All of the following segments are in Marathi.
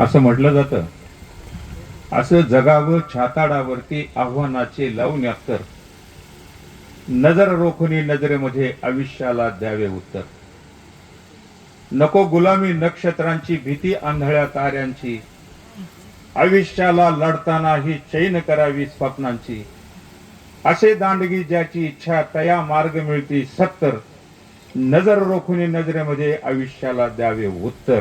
असं म्हटलं जातं. असं जगावं छाताडावरती आव्हानाचे लावून अत्तर नजर रोखुनी नजरेमध्ये आयुष्याला द्यावे उत्तर. नको गुलामी नक्षत्रांची भीती आंधळ्या ताऱ्यांची. आयुष्याला लढताना ही चैन करावी स्वप्नांची. असे दांडगी ज्याची इच्छा तया मार्ग मिळती सत्तर. नजर रोखुनी नजरेमध्ये आयुष्याला द्यावे उत्तर.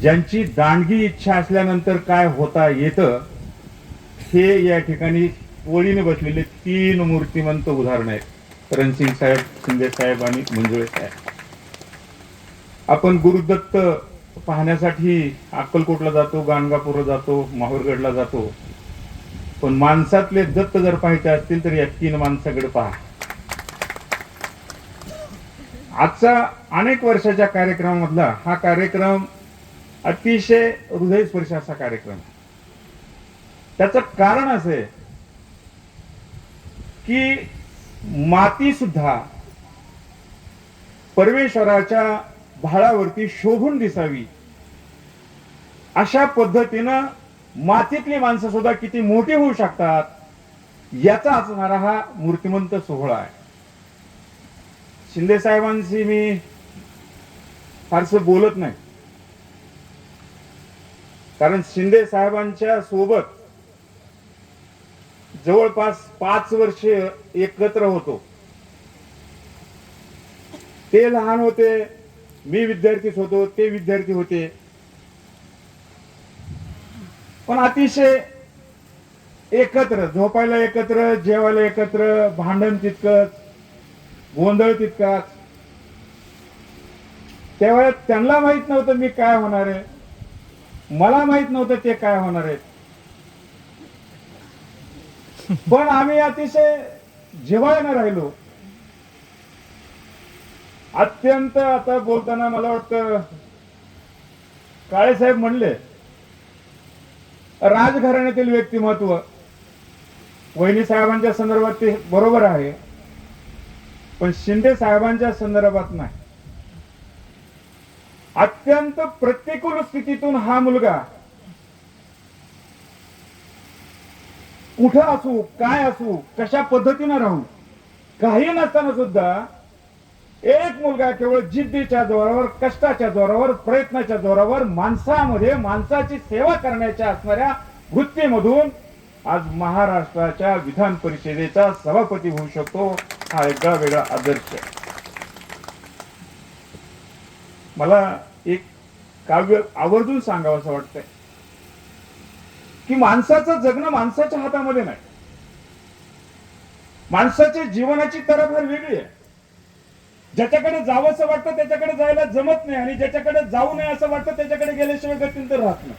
ज्यांची दांडगी इच्छा असल्यानंतर काय होता येतं हे या ठिकाणी ओळीने बसलेले तीन मूर्तिमंत उदाहरण आहेत. रणसिंग साहेब शिंदे साहेब आणि मंजुळे साहेब. आपण गुरुदत्त पाहण्यासाठी अक्कलकोटला जातो गाणगापूरला जातो माहूरगडला जातो. पण माणसातले दत्त जर पाहायचे असतील तर या तीन माणसाकडे पहा. आजचा अनेक वर्षाच्या कार्यक्रमामधला हा कार्यक्रम अतिशय हृदयस्पर्शी असा कार्यक्रम. त्याचं कारण असं आहे की माती सुद्धा परमेश्वराच्या भाळावरती शोभून दिसावी. अशा पद्धतीनं मातीतली माणसं सुद्धा किती मोठी होऊ शकतात याचा असणारा हा मूर्तिमंत सोहळा आहे. शिंदे साहेबांशी मी फारसं बोलत नाही. कारण शिंदे साहेबांच्या सोबत जवळपास पाच वर्ष एकत्र होतो. ते लहान होते मी विद्यार्थीच होतो ते विद्यार्थी होते. पण अतिशय एकत्र झोपायला एकत्र जेवायला एकत्र भांडण तितकंच गोंधळ तितकाच. त्यावेळेस त्यांना माहीत नव्हतं मी काय होणार आहे. मला माहीत नव्हतं ते काय होणार आहेत. पण आम्ही अतिशय जिव्हाळ्यानं राहिलो. अत्यंत आता बोलताना मला वाटतं काळेसाहेब म्हणले राजघराण्यातील व्यक्तिमत्व वहिनी साहेबांच्या संदर्भात ते बरोबर आहे पण शिंदे साहेबांच्या संदर्भात नाही. अत्यंत प्रतिकूल स्थितीतून हा मुलगा कुठं असू काय असू कशा पद्धतीनं राहू काही नसताना सुद्धा एक मुलगा केवळ जिद्दीच्या जोरावर कष्टाच्या जोरावर प्रयत्नाच्या जोरावर माणसामध्ये माणसाची सेवा करण्याच्या असणाऱ्या वृत्तीमधून आज महाराष्ट्राच्या विधान परिषदेचा सभापती होऊ शकतो हा वेगळा वेगळा आदर्श आहे. मला एक काव्य आवर्जून सांगावं असं वाटतंय. की माणसाचं जगणं माणसाच्या हातामध्ये नाही. माणसाच्या जीवनाची तरफार वेगळी आहे. ज्याच्याकडे जावंसं वाटतं त्याच्याकडे जायला जमत नाही आणि ज्याच्याकडे जाऊ नये असं वाटतं त्याच्याकडे गेल्याशिवाय गतींतर राहत नाही.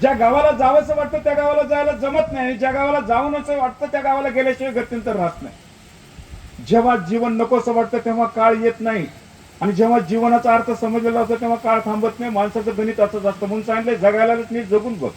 ज्या गावाला जावंसं वाटतं त्या गावाला जायला जमत नाही आणि ज्या गावाला जाऊन असं वाटतं त्या गावाला गेल्याशिवाय गतींतर राहत नाही. जेव्हा जीवन नकोसं वाटतं तेव्हा काळ येत नाही. आणि जेव्हा जीवनाचा अर्थ समजलेला असतो तेव्हा काळ थांबत नाही माणसाचं गणित असंच असतं. म्हणून सांगितलं जगायला नीट जगून बघ.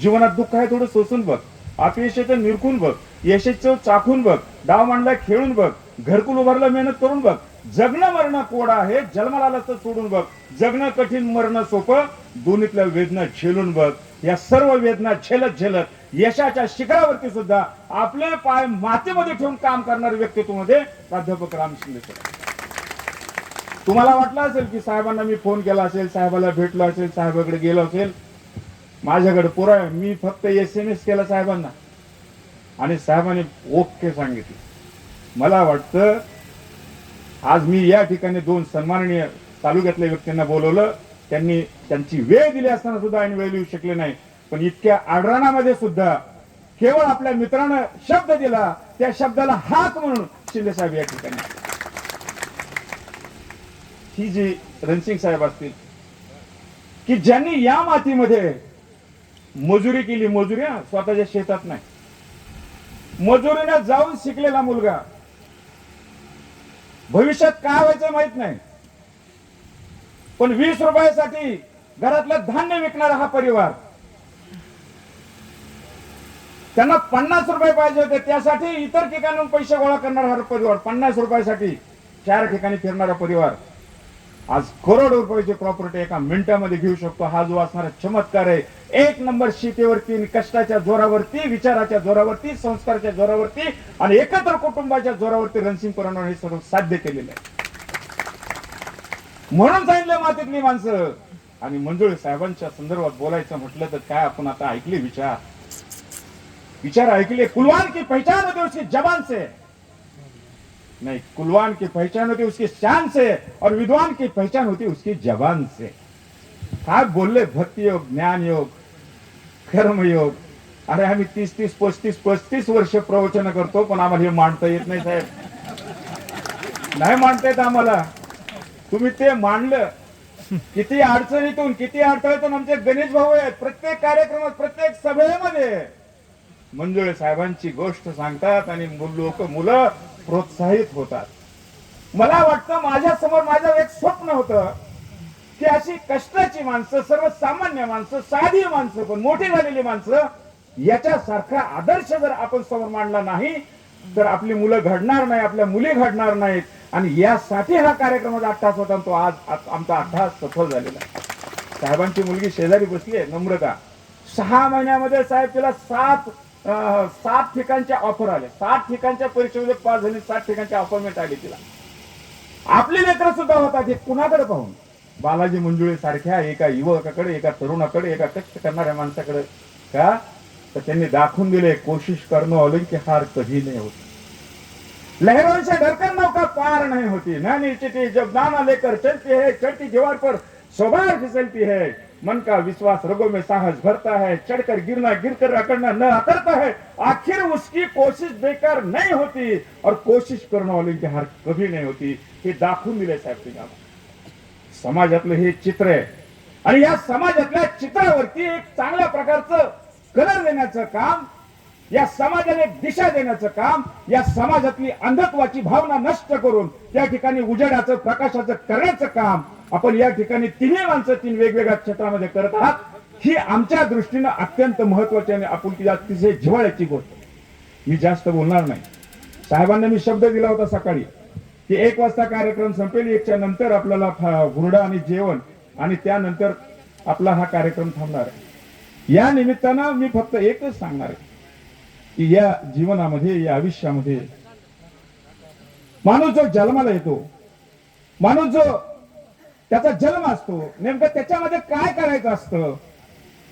जीवनात दुःख आहे थोडं सोसून बघ. अपयशाचं निरखून बघ. यशाचं चाखून बघ. डाव मांडला खेळून बघ. घरकुल उभारला मेहनत करून बघ. जगणं मरणं कोड आहे जन्माला आलं तर सोडून बघ. जगणं कठीण मरणं सोपं. दोन्हीतल्या वेदना झेलून बघ. या सर्व वेदना झेलत झेलत यशाच्या शिखरावरती सुद्धा आपले पाय मातीमध्ये ठेवून काम करणारे व्यक्तित्वमध्ये प्राध्यापक राम शिंदे सर. तुम्हाला वाटलं असेल की साहेबांना मी फोन केला असेल साहेबाला भेटलो असेल साहेबाकडे गेलो असेल? माझ्याकडे पुरा मी फक्त एस एम एस केला साहेबांना. आणि साहेबांनी ओके सांगितलं. मला वाटतं आज मी या ठिकाणी दोन सन्माननीय तालुक्यातल्या व्यक्तींना बोलवलं. त्यांनी त्यांची वेळ दिली असताना सुद्धा आणि वेळ लिहू शकले नाही. पण इतक्या आडराणामध्ये सुद्धा केवळ आपल्या मित्रानं शब्द दिला. त्या शब्दाला हात म्हणून शिंदे साहेब या ठिकाणी ही जी रणसिंग साहेब असतील की ज्यांनी या मातीमध्ये मजुरी केली मजुरी स्वतःच्या शेतात नाही. मजुरीने जाऊन शिकलेला मुलगा भविष्यात काय व्हायचं माहीत नाही. पण वीस रुपयासाठी घरातलं धान्य विकणारा हा परिवार त्यांना पन्नास रुपये पाहिजे होते त्यासाठी इतर ठिकाणून पैसे गोळा करणारा हा परिवार पन्नास रुपयासाठी चार ठिकाणी फिरणारा परिवार. आज करोड रुपयाची प्रॉपर्टी एका मिनिटामध्ये घेऊ शकतो हा जो असणारा चमत्कार आहे. एक नंबर शेतीवरती कष्टाच्या जोरावरती विचाराच्या जोरावरती संस्काराच्या जोरावरती आणि एकत्र कुटुंबाच्या जोरावरती रणसिंग परवाना हे सर्व साध्य केलेलं आहे. म्हणून सांगितलं मातीतली माणसं. आणि मंजुळे साहेबांच्या संदर्भात बोलायचं म्हटलं तर काय आपण आता ऐकले विचार? विचार ऐकले कुलवान की पहिचान होती जबान से? नहीं कुलवान की पहचान होती उसकी शान से और विद्वान की पहचान होती उसकी जवान से। काय बोलले भक्ती योग ज्ञान योग कर्मयोग अरे आम्ही तीस तीस पस्तीस पस्तीस वर्ष प्रवचन करतो पण आम्हाला हे मांडता येत नाही साहेब. नाही मांडता येत आम्हाला. तुम्ही ते मांडलं. किती अडचणीतून किती अडथळ्यातून आमचे गणेश भाऊ आहेत. प्रत्येक कार्यक्रमात प्रत्येक सभेमध्ये मंजुळे साहेबांची गोष्ट सांगतात आणि लोक मुलं प्रोत्साहित होतात. मला वाटतं माझ्यासमोर माझं एक स्वप्न होतं की अशी कष्टाची माणसं सर्वसामान्य माणसं साधी माणसं पण मोठी झालेली माणसं याच्यासारखा आदर्श जर आपण समोर मांडला नाही तर आपली मुलं घडणार नाही आपल्या मुली घडणार नाहीत. आणि यासाठी हा कार्यक्रमाचा अट्टास होता तो आज आमचा अट्टास सफल झालेला साहेबांची मुलगी शेजारी बसली आहे नम्रता. सहा महिन्यामध्ये साहेब तिला सात सात ठिकाणच्या ऑफर आले. सात ठिकाणच्या परीक्षेमध्ये पास झाली सात ठिकाणच्या अपॉइंटमेंट आली तिला. आपले लेकर सुद्धा होतात हे कुणाकडे पाहून? बालाजी मंजुळे सारख्या एका युवकाकडे एका तरुणाकडे एका कष्ट करणाऱ्या माणसाकडे. का? तर त्यांनी दाखवून दिले कोशिश करणं आलं की हार कधी नाही होत. लहरोंच्या ढरकन डरकर नौका पार नाही होती. ना नीचे जब दाना लेकर चलती है चढ़ती दीवार पर स्वभाव फिसलती है. मन का विश्वास रगों में साहस भरता है चढ़कर गिरना गिरकर अकड़ना न अकड़ता है। आखिर उसकी कोशिश बेकार नहीं होती और कोशिश करने वाले की हार कभी नहीं होती। हे दाखवून दिले साहेब तुम्ही समाजातलं हे चित्र आहे। आणि या समाजातल्या चित्रावरती एक चांगल्या प्रकारचं कलर देण्याचं काम या समाजाला एक दिशा देण्याचं काम या समाजातली अंधत्वाची भावना नष्ट करून त्या ठिकाणी उजेडाचं प्रकाशाचं करण्याचं काम आपण या ठिकाणी तिन्ही माणसं तीन वेगवेगळ्या क्षेत्रामध्ये करत आहात. ही आमच्या दृष्टीनं अत्यंत महत्वाची आणि आपुलकी अतिशय जिव्हाळ्याची गोष्ट मी जास्त बोलणार नाही. साहेबांना मी शब्द दिला होता सकाळी की एक वाजता कार्यक्रम संपेल एकच्या नंतर आपल्याला फा- हुरडा आणि जेवण आणि त्यानंतर आपला हा कार्यक्रम थांबणार आहे. या निमित्तानं मी फक्त एकच सांगणार आहे की या जीवनामध्ये या आयुष्यामध्ये माणूस जो जन्माला येतो माणूस जो त्याचा जन्म असतो. नेमकं त्याच्यामध्ये काय करायचं असतं?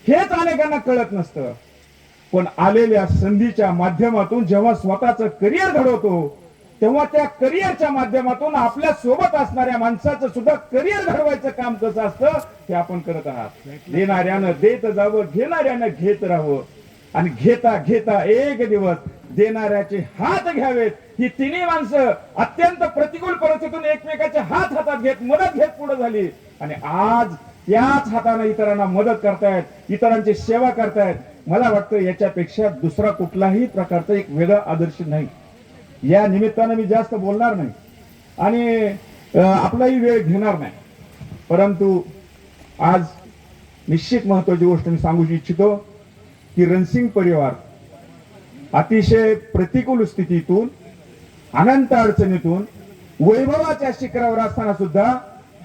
हेच अनेकांना कळत नसतं. पण आलेल्या संधीच्या माध्यमातून जेव्हा स्वतःचं करिअर घडवतो तेव्हा त्या करिअरच्या माध्यमातून आपल्यासोबत असणाऱ्या माणसाचं सुद्धा करिअर घडवायचं काम कसं असतं हे आपण करत आहात. देणाऱ्यानं देत जावं घेणाऱ्यानं घेत राहावं. आणि घेता घेता एक दिवस देणाऱ्याचे हात घ्यावेत ही तिन्ही माणसं अत्यंत प्रतिकूल परिस्थितीतून एकमेकाचे हात हातात घेत मदत घेत पुढे झाली. आणि आज त्याच हाताने इतरांना मदत करतायत इतरांची सेवा करतायत. मला वाटतं याच्यापेक्षा दुसरा कुठलाही प्रकारचा एक वेगळा आदर्श नाही. या निमित्तानं मी जास्त बोलणार नाही. आणि आपलाही वेळ घेणार नाही. परंतु आज निश्चित महत्वाची गोष्ट मी सांगू इच्छितो की रणसिंग परिवार अतिशय प्रतिकूल स्थितीतून अनंत अडचणीतून वैभवाच्या शिखरावर असताना सुद्धा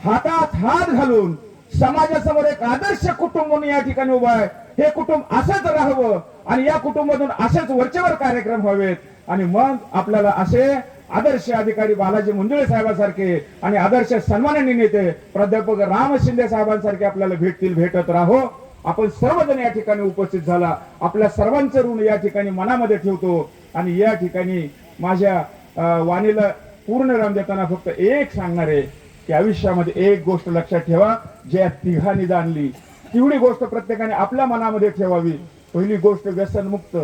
हातात हात घालून समाजासमोर एक आदर्श कुटुंब म्हणून या ठिकाणी उभा आहे. हे कुटुंब असंच राहावं आणि या कुटुंबातून असेच वरचेवर कार्यक्रम व्हावेत. आणि मग आपल्याला असे आदर्श अधिकारी बालाजी मुंजुळे साहेबांसारखे आणि आदर्श सन्माननीय नेते प्राध्यापक राम शिंदे साहेबांसारखे आपल्याला भेटतील भेटत राहो. आपण सर्वजण या ठिकाणी उपस्थित झाला. आपल्या सर्वांचं ऋण या ठिकाणी मनामध्ये ठेवतो. आणि या ठिकाणी माझ्या वाणीला पूर्ण राम देताना फक्त एक सांगणार आहे की आयुष्यामध्ये एक गोष्ट लक्षात ठेवा ज्या तिघांनी जाणली तेवढी गोष्ट प्रत्येकाने आपल्या मनामध्ये ठेवावी. पहिली गोष्ट व्यसनमुक्त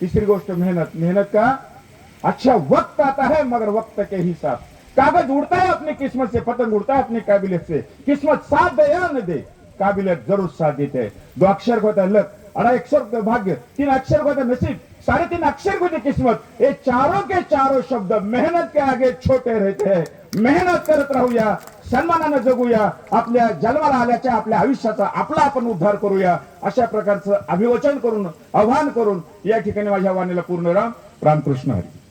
तिसरी गोष्ट मेहनत. मेहनत का? अच्छा वक्त आता है मगर वक्त के ही साथ कागज उड़ता है अपनी किस्मत से पतंग उड़ता है अपनी काबिलियत से. किस्मत साथ दे या न दे काबिलियत जरूर साथ देते. है दो अक्षर को होता है लक अरे अक्षर भाग्य तीन अक्षर को नसीब साढ़े तीन अक्षर को किस्मत ये चारों के चारों शब्द मेहनत के आगे छोटे रहते हैं. मेहनत करत राहूया सन्मानानं जगूया आपल्या जन्माला आल्याच्या आपल्या आयुष्याचा आपला आपण उद्धार करूया. अशा प्रकारचं अभिवचन करून आव्हान करून या ठिकाणी माझ्या वाणीला पूर्ण राम. रामकृष्ण हरी.